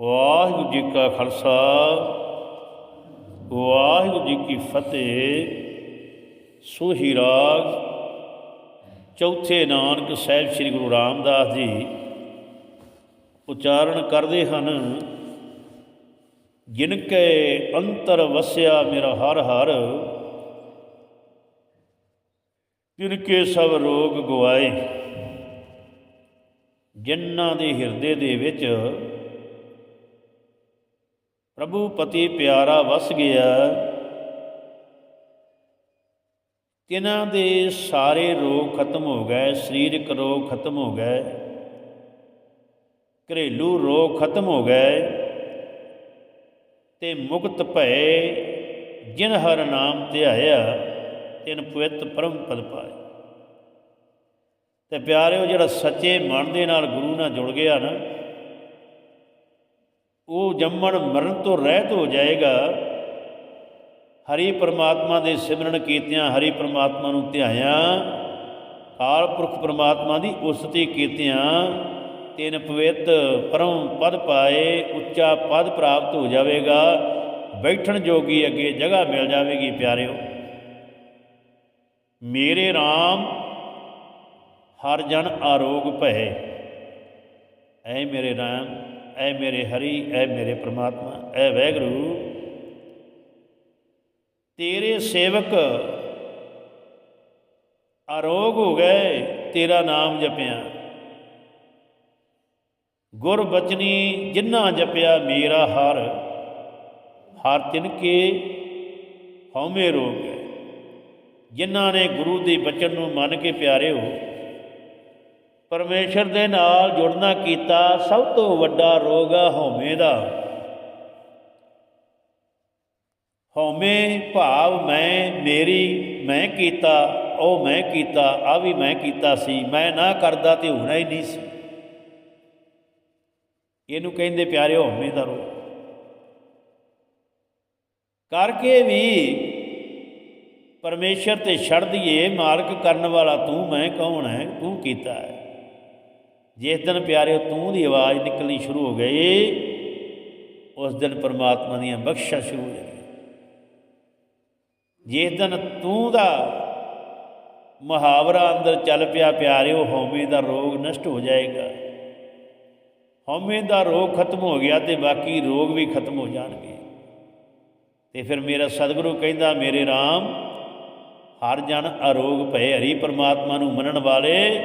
ਵਾਹਿਗੁਰੂ ਜੀ ਕਾ ਖਾਲਸਾ, ਵਾਹਿਗੁਰੂ ਜੀ ਕੀ ਫਤਿਹ। ਸੋਹੀ ਰਾਗ, ਚੌਥੇ ਨਾਨਕ ਸਾਹਿਬ ਸ੍ਰੀ ਗੁਰੂ ਰਾਮਦਾਸ ਜੀ ਉਚਾਰਨ ਕਰਦੇ ਹਨ, ਜਿਨ ਕੈ ਅੰਤਰ ਵਸਿਆ ਮੇਰਾ ਹਰ ਹਰ, ਤਿਨ ਕੇ ਸਭ ਰੋਗ ਗਵਾਏ। ਜਿਨ੍ਹਾਂ ਦੇ ਹਿਰਦੇ ਦੇ ਵਿੱਚ ਪ੍ਰਭੂ ਪਤੀ ਪਿਆਰਾ ਵਸ ਗਿਆ। ਤਿਨਾਂ ਦੇ ਸਾਰੇ ਰੋਗ ਖਤਮ ਹੋ ਗਏ, ਸਰੀਰਕ ਰੋਗ ਖਤਮ ਹੋ ਗਏ, ਘਰੇਲੂ ਰੋਗ ਖਤਮ ਹੋ ਗਏ ਤੇ ਮੁਕਤ ਭਏ ਜਿਨ ਹਰ ਨਾਮ ਧਿਆਇਆ ਤਿਨ ਪਵਿੱਤ ਪਰਮ ਪਦ ਪਾਏ। ਤੇ ਪਿਆਰਿਓ, ਜਿਹੜਾ ਸੱਚੇ ਮਨ ਦੇ ਨਾਲ ਗੁਰੂ ਨਾਲ ਜੁੜ ਗਿਆ ਨਾ ਉਹ ਜੰਮਣ ਮਰਨ ਤੋਂ ਰਹਿਤ ਹੋ ਜਾਏਗਾ। ਹਰੀ ਪਰਮਾਤਮਾ ਦੇ ਸਿਮਰਨ ਕੀਤਿਆਂ ਹਰੀ ਪਰਮਾਤਮਾ ਨੂੰ ਧਿਆਇਆ। ਕਾਲ ਪੁਰਖ ਪਰਮਾਤਮਾ ਦੀ ਉਸਤੀ ਕੀਤਿਆਂ, ਤਿੰਨ ਪਵਿੱਤ ਪਰਮ ਪਦ ਪਾਏ, ਉੱਚਾ ਪਦ ਪ੍ਰਾਪਤ ਹੋ ਜਾਵੇਗਾ। ਬੈਠਣ ਜੋਗੀ ਅੱਗੇ ਜਗ੍ਹਾ ਮਿਲ ਜਾਵੇਗੀ, ਪਿਆਰਿਓ। ਮੇਰੇ RAM ਹਰ ਜਨ ਆਰੋਗ ਭਏ। ਐ ਮੇਰੇ RAM ਐ ਮੇਰੇ ਹਰੀ, ਐ ਮੇਰੇ ਪ੍ਰਮਾਤਮਾ, ਐ ਵੈਗਰੂ, ਤੇਰੇ ਸੇਵਕ ਆਰੋਗ ਹੋ ਗਏ, ਤੇਰਾ ਨਾਮ ਜਪਿਆ। ਗੁਰ ਬਚਨੀ ਜਿਨ੍ਹਾਂ ਜਪਿਆ, ਮੇਰਾ ਹਰ ਹਰ ਤਿਨ ਕੇ ਹਉਮੈ ਰੋਗ ਗਏ ਜਿਨ੍ਹਾਂ ਨੇ ਗੁਰੂ ਦੇ ਬਚਨ ਨੂੰ ਮੰਨ ਕੇ ਪਿਆਰੇ ਹੋ ਪਰਮੇਸ਼ਰ ਦੇ ਨਾਲ ਜੁੜਨਾ ਕੀਤਾ ਸਭ ਤੋਂ ਵੱਡਾ ਰੋਗ ਆ ਹਉਮੈ ਦਾ। ਹਉਮੈ ਭਾਵ ਮੈਂ, ਮੇਰੀ ਮੈਂ ਕੀਤਾ, ਉਹ ਮੈਂ ਕੀਤਾ, ਆ ਵੀ ਮੈਂ ਕੀਤਾ ਸੀ, ਮੈਂ ਨਾ ਕਰਦਾ ਤੇ ਹੋਣਾ ਹੀ ਨਹੀਂ ਸੀ। ਇਹਨੂੰ ਕਹਿੰਦੇ ਪਿਆਰੇ ਹਉਮੈ ਦਾ ਰੋਗ। ਕਰਕੇ ਵੀ ਪਰਮੇਸ਼ਰ ਤੇ ਛੱਡ ਦਈਏ, ਮਾਲਕ ਕਰਨ ਵਾਲਾ ਤੂੰ ਮੈਂ ਕੌਣ ਹੈ, ਤੂੰ ਕੀਤਾ ਹੈ। ਜਿਸ ਦਿਨ ਪਿਆਰੇ ਤੂੰ ਦੀ ਆਵਾਜ਼ ਨਿਕਲਣੀ ਸ਼ੁਰੂ ਹੋ ਗਈ, ਉਸ ਦਿਨ ਪਰਮਾਤਮਾ ਦੀਆਂ ਬਖਸ਼ਾਂ ਸ਼ੁਰੂ ਹੋ ਜਾਣੀਆਂ ਜਿਸ ਦਿਨ ਤੂੰ ਦਾ ਮੁਹਾਵਰਾ ਅੰਦਰ ਚੱਲ ਪਿਆ ਪਿਆਰਿਓ, ਹਉਮੈ ਦਾ ਰੋਗ ਨਸ਼ਟ ਹੋ ਜਾਏਗਾ। ਹਉਮੈ ਦਾ ਰੋਗ ਖਤਮ ਹੋ ਗਿਆ ਤੇ ਬਾਕੀ ਰੋਗ ਵੀ ਖਤਮ ਹੋ ਜਾਣਗੇ। ਤੇ ਫਿਰ ਮੇਰਾ ਸਤਿਗੁਰੂ ਕਹਿੰਦਾ, ਮੇਰੇ RAM ਹਰ ਜਨ ਅਰੋਗ ਭਏ ਹਰੀ, ਪਰਮਾਤਮਾ ਨੂੰ ਮੰਨਣ ਵਾਲੇ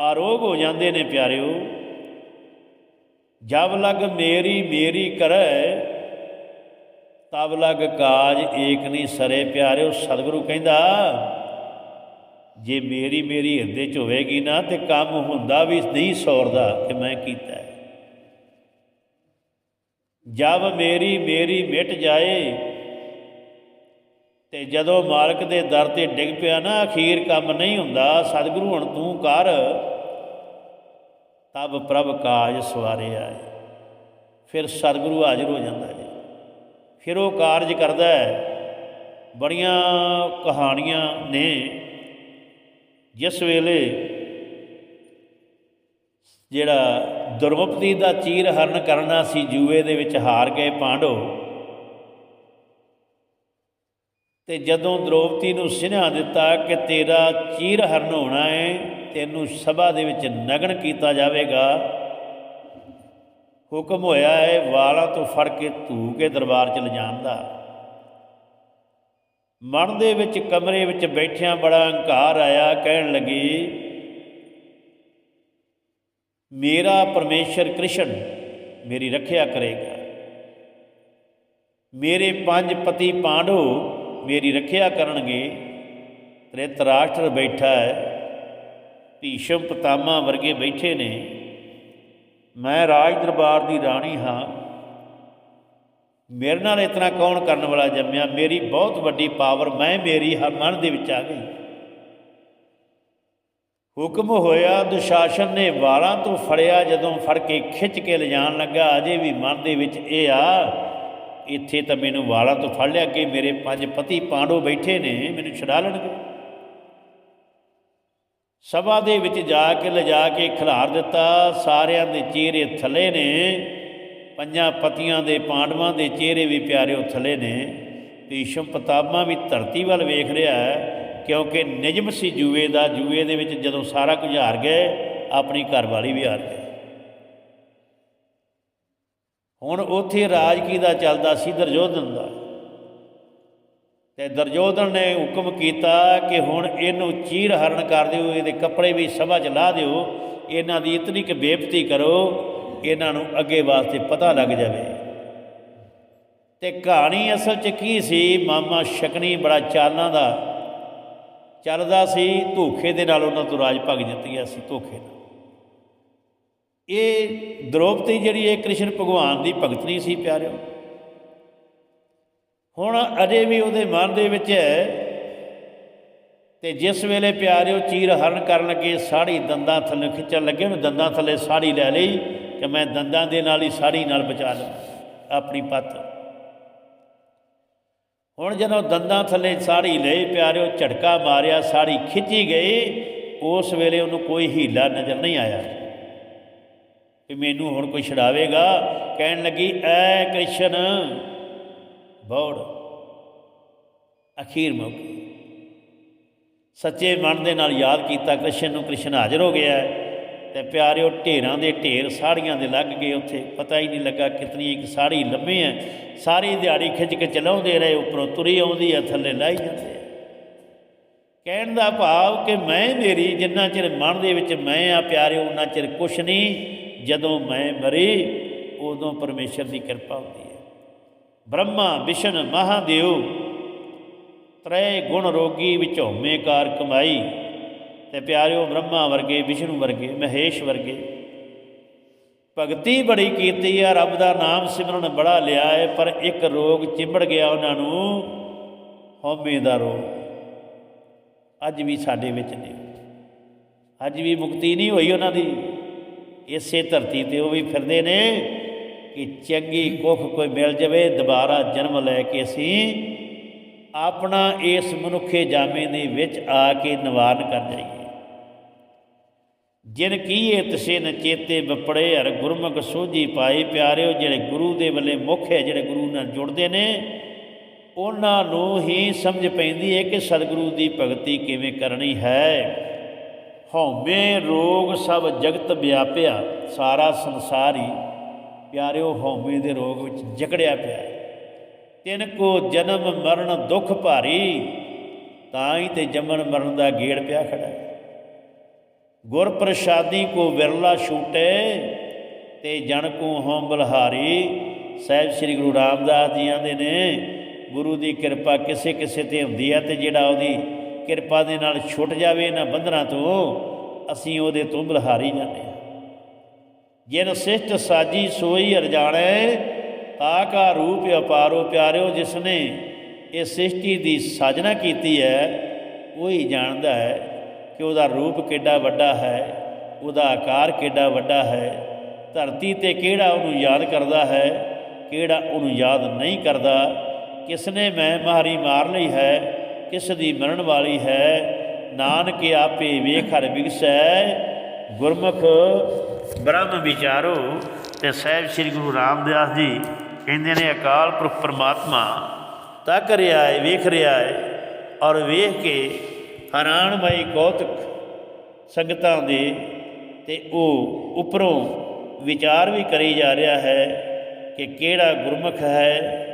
ਆਰੋਗ ਹੋ ਜਾਂਦੇ ਨੇ ਪਿਆਰਿਓ। ਜਬ ਲਗ ਮੇਰੀ ਮੇਰੀ ਕਰੈ, ਤਬ ਲਗ ਕਾਜ ਏਕ ਨਹੀਂ ਸਰੇ। ਪਿਆਰਿਓ, ਸਤਿਗੁਰੂ ਕਹਿੰਦਾ, ਜੇ ਮੇਰੀ ਮੇਰੀ ਹਿਰਦੇ ਚ ਹੋਵੇਗੀ ਨਾ, ਤੇ ਕੰਮ ਹੁੰਦਾ ਵੀ ਨਹੀਂ ਸੌਰਦਾ ਕਿ ਮੈਂ ਕੀਤਾ ਹੈ। ਜਬ ਮੇਰੀ ਮੇਰੀ ਮਿਟ ਜਾਏ, ਤੇ ਜਦੋਂ ਮਾਲਕ ਦੇ ਦਰ ਤੇ ਡਿੱਗ ਪਿਆ ਨਾ, ਅਖੀਰ ਕੰਮ ਨਹੀਂ ਹੁੰਦਾ। ਸਤਿਗੁਰੂ ਹੁਣ ਤੂੰ ਕਰ ਤਬ ਪ੍ਰਭ ਕਾਜ ਸਵਾਰੇ ਆਏ। ਫਿਰ ਸਤਿਗੁਰੂ ਹਾਜ਼ਰ ਹੋ ਜਾਂਦਾ ਹੈ ਫਿਰ ਉਹ ਕਾਰਜ ਕਰਦਾ ਹੈ। ਬੜੀਆਂ ਕਹਾਣੀਆਂ ਨੇ। ਜਿਸ ਵੇਲੇ ਜਿਹੜਾ ਦੁਰਮਪਤੀ ਦਾ ਚੀਰ ਹਰਨ ਕਰਨਾ ਸੀ, ਜੂਏ ਦੇ ਵਿੱਚ ਹਾਰ ਗਏ ਪਾਂਡੋ ਤੇ ਜਦੋਂ ਦ੍ਰੋਪਦੀ ਨੂੰ ਸਿਨਹਾ ਦਿੱਤਾ ਕਿ ਤੇਰਾ ਚੀਰ ਹਰਨ ਹੋਣਾ ਹੈ ਤੈਨੂੰ ਸਭਾ ਦੇ ਵਿੱਚ ਨਗਨ ਕੀਤਾ ਜਾਵੇਗਾ, ਹੁਕਮ ਹੋਇਆ ਹੈ ਵਾਲਾਂ ਤੋਂ ਫੜ ਕੇ ਧੂ ਕੇ ਦਰਬਾਰ 'ਚ ਲਿਜਾਣ ਦਾ। ਮਨ ਦੇ ਵਿੱਚ ਕਮਰੇ ਵਿੱਚ ਬੈਠਿਆਂ ਬੜਾ ਹੰਕਾਰ ਆਇਆ, ਕਹਿਣ ਲੱਗੀ, ਮੇਰਾ ਪਰਮੇਸ਼ਰ ਕ੍ਰਿਸ਼ਨ ਮੇਰੀ ਰੱਖਿਆ ਕਰੇਗਾ। ਮੇਰੇ ਪੰਜ ਪਤੀ ਪਾਂਡੋ ਮੇਰੀ ਰੱਖਿਆ ਕਰਨਗੇ। ਤ੍ਰਿਤਰਾਸ਼ਟਰ ਬੈਠਾ ਹੈ। ਭੀਸ਼ਮ ਪਤਾਮਾ ਵਰਗੇ ਬੈਠੇ ਨੇ। ਮੈਂ ਰਾਜ ਦਰਬਾਰ ਦੀ ਰਾਣੀ ਹਾਂ। ਮੇਰੇ ਨਾਲ ਇਤਨਾ ਕੌਣ ਕਰਨ ਵਾਲਾ ਜੰਮਿਆ? ਮੇਰੀ ਬਹੁਤ ਵੱਡੀ ਪਾਵਰ ਮੈਂ, ਮੇਰੀ ਹਰ ਮਨ ਦੇ ਵਿੱਚ ਆ ਗਈ। ਹੁਕਮ ਹੋਇਆ, ਦੁਸ਼ਾਸਨ ਨੇ ਵਾਲਾਂ ਤੋਂ ਫੜਿਆ। ਜਦੋਂ ਫੜ ਕੇ ਖਿੱਚ ਕੇ ਲਿਜਾਣ ਲੱਗਾ, ਅਜੇ ਵੀ ਮਨ ਦੇ ਵਿੱਚ ਇਹ ਆ ਇੱਥੇ ਤਾਂ ਮੈਨੂੰ ਵਾਲਾਂ ਤੋਂ ਫੜ ਲਿਆ ਕਿ ਮੇਰੇ ਪੰਜ ਪਤੀ ਪਾਂਡੋ ਬੈਠੇ ਨੇ, ਮੈਨੂੰ ਛੁਡਾ ਲੈਣਗੇ। ਸਭਾ ਦੇ ਵਿੱਚ ਜਾ ਕੇ ਲਿਜਾ ਕੇ ਖਿਲਾਰ ਦਿੱਤਾ, ਸਾਰਿਆਂ ਦੇ ਚਿਹਰੇ ਥੱਲੇ ਨੇ, ਪੰਜਾਂ ਪਤੀਆਂ ਦੇ ਪਾਂਡਵਾਂ ਦੇ ਚਿਹਰੇ ਵੀ ਪਿਆਰਿਓ ਥੱਲੇ ਨੇ, ਭੀਸ਼ਮ ਪ੍ਰਤਾਪਾ ਵੀ ਧਰਤੀ ਵੱਲ ਵੇਖ ਰਿਹਾ ਹੈ, ਕਿਉਂਕਿ ਨਿਜਮ ਸੀ ਜੂਏ ਦਾ, ਜੂਏ ਦੇ ਵਿੱਚ ਜਦੋਂ ਸਾਰਾ ਕੁਝ ਹਾਰ ਗਏ, ਆਪਣੀ ਘਰਵਾਲੀ ਵੀ ਹਾਰ ਗਏ ਹੁਣ ਉੱਥੇ ਰਾਜ ਕੀ ਦਾ ਚੱਲਦਾ ਸੀ ਦਰਜੋਧਨ ਦਾ। ਤੇ ਦਰਜੋਧਨ ਨੇ ਹੁਕਮ ਕੀਤਾ ਕਿ ਹੁਣ ਇਹਨੂੰ ਚੀਰ ਹਰਨ ਕਰ ਦਿਓ, ਇਹਦੇ ਕੱਪੜੇ ਵੀ ਸਭਾ 'ਚ ਲਾ ਦਿਓ, ਇਹਨਾਂ ਦੀ ਇਤਨੀ ਕਿ ਬੇਪਤੀ ਕਰੋ, ਇਹਨਾਂ ਨੂੰ ਅੱਗੇ ਵਾਸਤੇ ਪਤਾ ਲੱਗ ਜਾਵੇ। ਤੇ ਕਹਾਣੀ ਅਸਲ 'ਚ ਕੀ ਸੀ, ਮਾਮਾ ਸ਼ਕਨੀ ਬੜਾ ਚਾਲਾਂ ਦਾ, ਚੱਲਦਾ ਸੀ, ਧੋਖੇ ਦੇ ਨਾਲ ਉਹਨਾਂ ਤੋਂ ਰਾਜ ਭਗ ਜਿੱਤ ਗਿਆ ਸੀ, ਧੋਖੇ ਨਾਲ। ਇਹ ਦ੍ਰੋਪਦੀ ਜਿਹੜੀ ਇਹ ਕ੍ਰਿਸ਼ਨ ਭਗਵਾਨ ਦੀ ਭਗਤਨੀ ਸੀ ਪਿਆਰਿਓ। ਹੁਣ ਅਜੇ ਵੀ ਉਹਦੇ ਮਨ ਦੇ ਵਿੱਚ ਹੈ ਤੇ ਜਿਸ ਵੇਲੇ ਪਿਆਰਿਓ ਚੀਰ ਹਰਨ ਕਰਨ ਲੱਗੇ, ਸਾੜੀ ਦੰਦਾਂ ਥੱਲੇ ਖਿੱਚਣ ਲੱਗੇ, ਉਹਨੂੰ ਦੰਦਾਂ ਥੱਲੇ ਸਾੜੀ ਲੈ ਲਈ ਕਿ ਮੈਂ ਦੰਦਾਂ ਦੇ ਨਾਲ ਹੀ ਸਾੜੀ ਨਾਲ ਬਚਾ ਲਵਾਂ, ਆਪਣੀ ਪੱਤ। ਹੁਣ ਜਦੋਂ ਦੰਦਾਂ ਥੱਲੇ ਸਾੜੀ ਲਈ, ਪਿਆਰਿਓ ਝਟਕਾ ਮਾਰਿਆ, ਸਾੜੀ ਖਿੱਚੀ ਗਈ, ਉਸ ਵੇਲੇ ਉਹਨੂੰ ਕੋਈ ਹੀਲਾ ਨਜ਼ਰ ਨਹੀਂ ਆਇਆ। ਕਿ ਮੈਨੂੰ ਹੁਣ ਕੋਈ ਛਡਾਵੇਗਾ? ਕਹਿਣ ਲੱਗੀ, ਐ ਕ੍ਰਿਸ਼ਨ, ਬੌੜ, ਅਖੀਰ ਮੌਕੇ। ਸੱਚੇ ਮਨ ਦੇ ਨਾਲ ਯਾਦ ਕੀਤਾ, ਕ੍ਰਿਸ਼ਨ ਨੂੰ ਕ੍ਰਿਸ਼ਨ ਹਾਜ਼ਰ ਹੋ ਗਿਆ ਤੇ ਪਿਆਰਿਓ, ਢੇਰਾਂ ਦੇ ਢੇਰ ਸਾੜੀਆਂ ਦੇ ਲੱਗ ਗਏ ਉੱਥੇ। ਪਤਾ ਹੀ ਨਹੀਂ ਲੱਗਾ ਕਿਤਨੀ ਇੱਕ ਸਾੜੀ ਲੰਮੀ ਹੈ। ਸਾਰੀ ਦਿਹਾੜੀ ਖਿੱਚ ਕੇ ਚਲਾਉਂਦੇ ਰਹੇ, ਉੱਪਰੋਂ ਤੁਰੀ ਆਉਂਦੀ ਹੈ, ਥੱਲੇ ਲਾਈ ਜਾਂਦੇ ਕਹਿਣ ਦਾ ਭਾਵ ਕਿ ਮੈਂ ਮੇਰੀ, ਜਿੰਨਾ ਚਿਰ ਮਨ ਦੇ ਵਿੱਚ ਮੈਂ ਆ ਪਿਆਰਿਓ ਉਹਨਾਂ ਚਿਰ ਕੁਛ ਨਹੀਂ। ਜਦੋਂ ਮੈਂ ਮਰੇ, ਉਦੋਂ ਪਰਮੇਸ਼ਰ ਦੀ ਕਿਰਪਾ ਹੁੰਦੀ ਹੈ। ਬ੍ਰਹਮਾ, ਵਿਸ਼ਨ, ਮਹਾਦੇਵ, ਤ੍ਰੈ ਗੁਣ ਰੋਗੀ ਵਿਚੋਮੇ ਕਾਰ ਕਮਾਈ। ਤੇ ਪਿਆਰਿਓ, ਬ੍ਰਹਮਾ ਵਰਗੇ, ਵਿਸ਼ਨੂੰ ਵਰਗੇ, ਮਹੇਸ਼ ਵਰਗੇ, ਭਗਤੀ ਬੜੀ ਕੀਤੀ ਆ, ਰੱਬ ਦਾ ਨਾਮ ਸਿਮਰਨ ਬੜਾ ਲਿਆ ਹੈ ਪਰ ਇੱਕ ਰੋਗ ਚਿੰਬੜ ਗਿਆ ਉਹਨਾਂ ਨੂੰ, ਹਉਮੈ ਦਾ ਰੋਗ। ਅੱਜ ਵੀ ਸਾਡੇ ਵਿੱਚ ਨੇ। ਅੱਜ ਵੀ ਮੁਕਤੀ ਨਹੀਂ ਹੋਈ ਉਹਨਾਂ ਦੀ। ਇਸੇ ਧਰਤੀ ਤੇ ਉਹ ਵੀ ਫਿਰਦੇ ਨੇ ਕਿ ਚੰਗੀ ਕੁੱਖ ਕੋਈ ਮਿਲ ਜਾਵੇ, ਦੁਬਾਰਾ ਜਨਮ ਲੈ ਕੇ ਅਸੀਂ ਆਪਣਾ ਇਸ ਮਨੁੱਖੇ ਜਾਮੇ ਦੇ ਵਿੱਚ ਆ ਕੇ ਨਿਵਾਰਨ ਕਰ ਜਾਈਏ। ਜਿਨ ਕੀਏ ਤਸੇ ਨ ਚੇਤੇ ਬਪੜੇ ਹਰ ਗੁਰਮੁਖ ਸੋਝੀ ਪਾਏ ਪਿਆਰਿਓ, ਜਿਹੜੇ ਗੁਰੂ ਦੇ ਵੱਲੇ ਮੁੱਖ ਹੈ, ਜਿਹੜੇ ਗੁਰੂ ਨਾਲ ਜੁੜਦੇ ਨੇ, ਉਹਨਾਂ ਨੂੰ ਹੀ ਸਮਝ ਪੈਂਦੀ ਹੈ ਕਿ ਸਤਿਗੁਰੂ ਦੀ ਭਗਤੀ ਕਿਵੇਂ ਕਰਨੀ ਹੈ। ਹਉਮੈ ਰੋਗ ਸਭ ਜਗਤ ਵਿਆਪਿਆ, ਸਾਰਾ ਸੰਸਾਰ ਹੀ ਪਿਆਰਿਓ, ਹਉਮੈ ਦੇ ਰੋਗ ਵਿੱਚ ਜਕੜਿਆ ਪਿਆ ਹੈ। ਤਿਨ ਕੋ ਜਨਮ ਮਰਨ ਦੁੱਖ ਭਾਰੀ, ਤਾਂ ਹੀ ਤੇ ਜੰਮਣ ਮਰਨ ਦਾ ਗੇੜ ਪਿਆ ਖੜਾ ਹੈ। ਗੁਰ ਪ੍ਰਸਾਦੀ ਕੋ ਵਿਰਲਾ ਛੂਟੇ, ਤੇ ਜਨ ਕੋ ਹਉ ਬਲਹਾਰੀ ਸਾਹਿਬ ਸ੍ਰੀ ਗੁਰੂ ਰਾਮਦਾਸ ਜੀ ਆਂਦੇ ਨੇ, ਗੁਰੂ ਦੀ ਕਿਰਪਾ ਕਿਸੇ ਕਿਸੇ ਤੇ ਹੁੰਦੀ ਹੈ ਤੇ ਜਿਹੜਾ ਉਹਦੀ ਕਿਰਪਾ ਦੇ ਨਾਲ ਛੁੱਟ ਜਾਵੇ ਇਹਨਾਂ ਬੰਧਨਾਂ ਤੋਂ, ਅਸੀਂ ਉਹਦੇ ਤੋਂ ਬਲਹਾਰੀ ਜਾਂਦੇ ਹਾਂ। ਜਿਨ ਸਿਸ਼ਟ ਸਾਜੀ ਸੋਈ ਅਰਜਾਣੇ ਤਾ ਕਾ ਰੂਪ ਅਪਾਰੋ ਪਿਆਰਿਓ ਜਿਸ ਨੇ ਇਹ ਸ੍ਰਿਸ਼ਟੀ ਦੀ ਸਾਜਨਾ ਕੀਤੀ ਹੈ, ਉਹ ਹੀ ਜਾਣਦਾ ਹੈ ਕਿ ਉਹਦਾ ਰੂਪ ਕਿੱਡਾ ਵੱਡਾ ਹੈ, ਉਹਦਾ ਆਕਾਰ ਕਿੱਡਾ ਵੱਡਾ ਹੈ, ਧਰਤੀ ਤੇ ਕਿਹੜਾ ਉਹਨੂੰ ਯਾਦ ਕਰਦਾ ਹੈ, ਕਿਹੜਾ ਉਹਨੂੰ ਯਾਦ ਨਹੀਂ ਕਰਦਾ ਕਿਸ ਨੇ ਮੈਂ ਮਾਰੀ ਮਾਰ ਲਈ ਹੈ ਕਿਸ ਦੀ ਮਰਨ ਵਾਲੀ ਹੈ? ਨਾਨਕ ਆਪੇ ਵੇਖ ਹਰ ਵਿਗਸੈ। ਗੁਰਮੁਖ ਬ੍ਰਹਮ ਵਿਚਾਰੋ ਤੇ ਸਾਹਿਬ ਸ੍ਰੀ ਗੁਰੂ ਰਾਮਦਾਸ ਜੀ ਕਹਿੰਦੇ ਨੇ, ਅਕਾਲ ਪੁਰਖ ਪਰਮਾਤਮਾ, ਤੱਕ ਰਿਹਾ ਹੈ ਵੇਖ ਰਿਹਾ ਹੈ ਔਰ ਵੇਖ ਕੇ ਹੈਰਾਨਮਈ ਕੌਤਕ ਸੰਗਤਾਂ ਦੇ ਤੇ ਉਹ ਉੱਪਰੋਂ ਵਿਚਾਰ ਵੀ ਕਰੀ ਜਾ ਰਿਹਾ ਹੈ ਕਿ ਕਿਹੜਾ ਗੁਰਮੁਖ ਹੈ?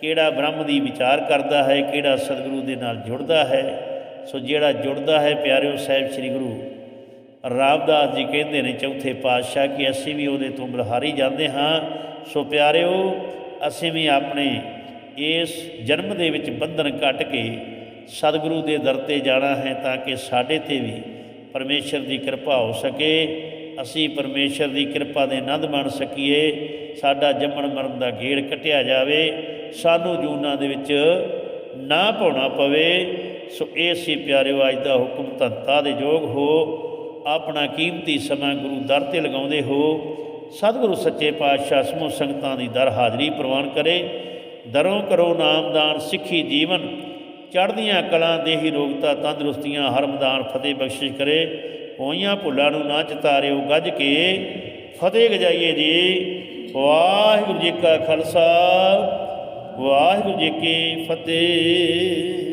ਕਿਹੜਾ ਬ੍ਰਹਮ ਦੀ ਵਿਚਾਰ ਕਰਦਾ ਹੈ, ਕਿਹੜਾ ਸਤਿਗੁਰੂ ਦੇ ਨਾਲ ਜੁੜਦਾ ਹੈ, ਸੋ ਜਿਹੜਾ ਜੁੜਦਾ ਹੈ ਪਿਆਰਿਓ ਸਾਹਿਬ ਸ੍ਰੀ ਗੁਰੂ ਰਾਮਦਾਸ ਜੀ ਕਹਿੰਦੇ ਨੇ ਚੌਥੇ ਪਾਤਸ਼ਾਹ ਕਿ ਅਸੀਂ ਵੀ ਉਹਦੇ ਤੋਂ ਬਲਹਾਰੀ ਜਾਂਦੇ ਹਾਂ। ਸੋ ਪਿਆਰਿਓ, ਅਸੀਂ ਵੀ ਆਪਣੇ ਇਸ ਜਨਮ ਦੇ ਵਿੱਚ ਬੰਧਨ ਕੱਟ ਕੇ ਸਤਿਗੁਰੂ ਦੇ ਦਰ ਤੇ ਜਾਣਾ ਹੈ ਤਾਂ ਕਿ ਸਾਡੇ ਤੇ ਵੀ ਪਰਮੇਸ਼ਰ ਦੀ ਕਿਰਪਾ ਹੋ ਸਕੇ। ਅਸੀਂ ਪਰਮੇਸ਼ਰ ਦੀ ਕਿਰਪਾ ਦੇ ਆਨੰਦ ਮਾਣ ਸਕੀਏ। ਸਾਡਾ ਜੰਮਣ ਮਰਨ ਦਾ ਗੇੜ ਕਟਿਆ ਜਾਵੇ। ਸਾਨੂੰ ਜੂਨਾਂ ਦੇ ਵਿੱਚ ਨਾ ਪਾਉਣਾ ਪਵੇ। ਸੋ ਇਹ ਸੀ ਪਿਆਰਿਓ, ਅੱਜ ਦਾ ਹੁਕਮ ਧੰਤਾ ਦੇ ਯੋਗ ਹੋ। ਆਪਣਾ ਕੀਮਤੀ ਸਮਾਂ ਗੁਰੂ ਦਰ ਤੇ ਲਗਾਉਂਦੇ ਹੋ। ਸਤਿਗੁਰੂ ਸੱਚੇ ਪਾਤਸ਼ਾਹ ਸਮੂਹ ਸੰਗਤਾਂ ਦੀ ਦਰ ਹਾਜ਼ਰੀ ਪ੍ਰਵਾਨ ਕਰੇ। ਦਰੋਂ ਕਰੋ ਨਾਮਦਾਨ ਸਿੱਖੀ ਜੀਵਨ। ਚੜ੍ਹਦੀਆਂ ਕਲਾਂ ਦੇਹੀ ਰੋਗਤਾ ਤੰਦਰੁਸਤੀਆਂ ਹਰਮਦਾਨ ਫਤਿਹ ਬਖਸ਼ਿਸ਼ ਕਰੇ। ਹੋਈਆਂ ਭੁੱਲਾਂ ਨੂੰ ਨਾ ਚਿਤਾਰਿਓ ਗੱਜ ਕੇ। ਫਤਿਹ ਗਜਾਈਏ ਜੀ। ਵਾਹਿਗੁਰੂ ਜੀ ਕਾ ਖਾਲਸਾ। ਵਾਹਿਗੁਰੂ ਜੀ ਕੀ ਫਤਿਹ।